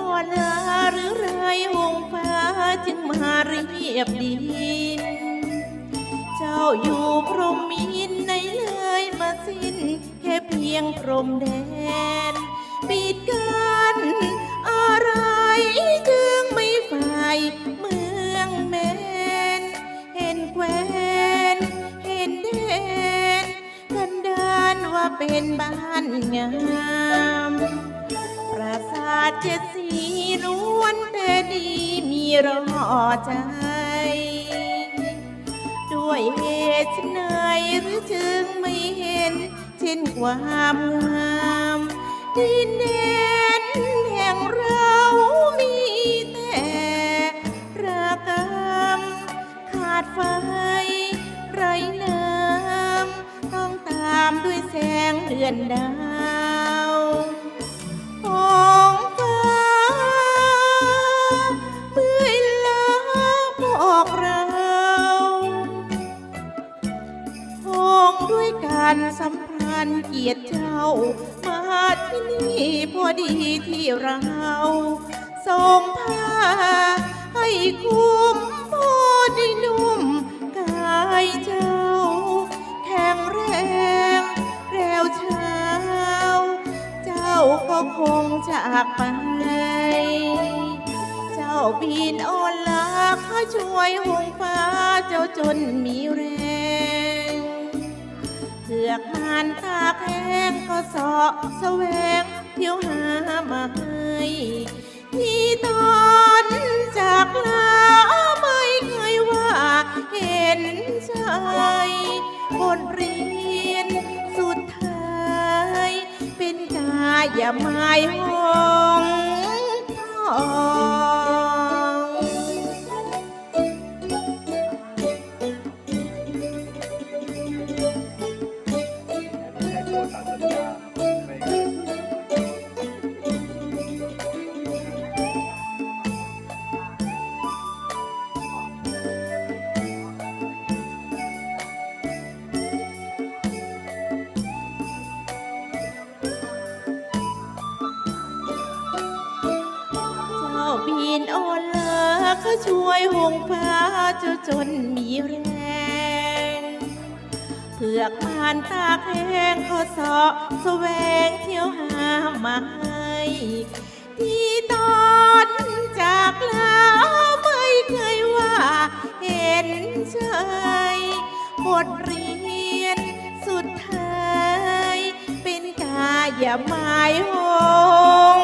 อ่อนลาหรือไรหงฟ้าจึงมาเรียบดิน เจ้าอยู่พรหมินในเลยมาสิ้น แค่เพียงพรมแดน ปิดกันอะไรจึงไม่ฝ่ายเมืองแมนเห็นแควนเห็นแดนกันดานว่าเป็นบ้านงาม ปราสาทเจ็ดสีล้วนแต่ดีมีรอใจ ด้วยเหตุไฉนหรือจึงไม่เห็น เช่นความงามดินแดนแห่งเรามีแต่ระกำขาดไฟไรน้ำต้องตามด้วยแสงเดือนดาว ด้วยการสัมพันธ์เกียรติเจ้า มาที่นี่พอดีที่เราส่งผ้าให้คุ้มพอด้นุ่มกายเจ้า แข็งแรงแรวเช้า เจ้าก็คงจากไป เจ้าบินอ่อนลาข้าช่วยหงฟ้าเจ้าจนมีแรง เผือกมันตาแห้งก็เสาะแสวงเที่ยวหามาให้ที่ตอนจากลาไม่เคยว่าเห็นใจบทเรียนสุดท้ายเป็นกายาไม้หงทอง บินอ่อนเลอเขาช่วยหงฟ้าเจ้าจนมีแรงเผือกผ่านตาแห้งขาเสาะแสวงเที่ยวหามาให้ที่ตอนจากลาไม่เคยว่าเห็นใจบทเรียนสุดท้าย เป็นกายาไม้หง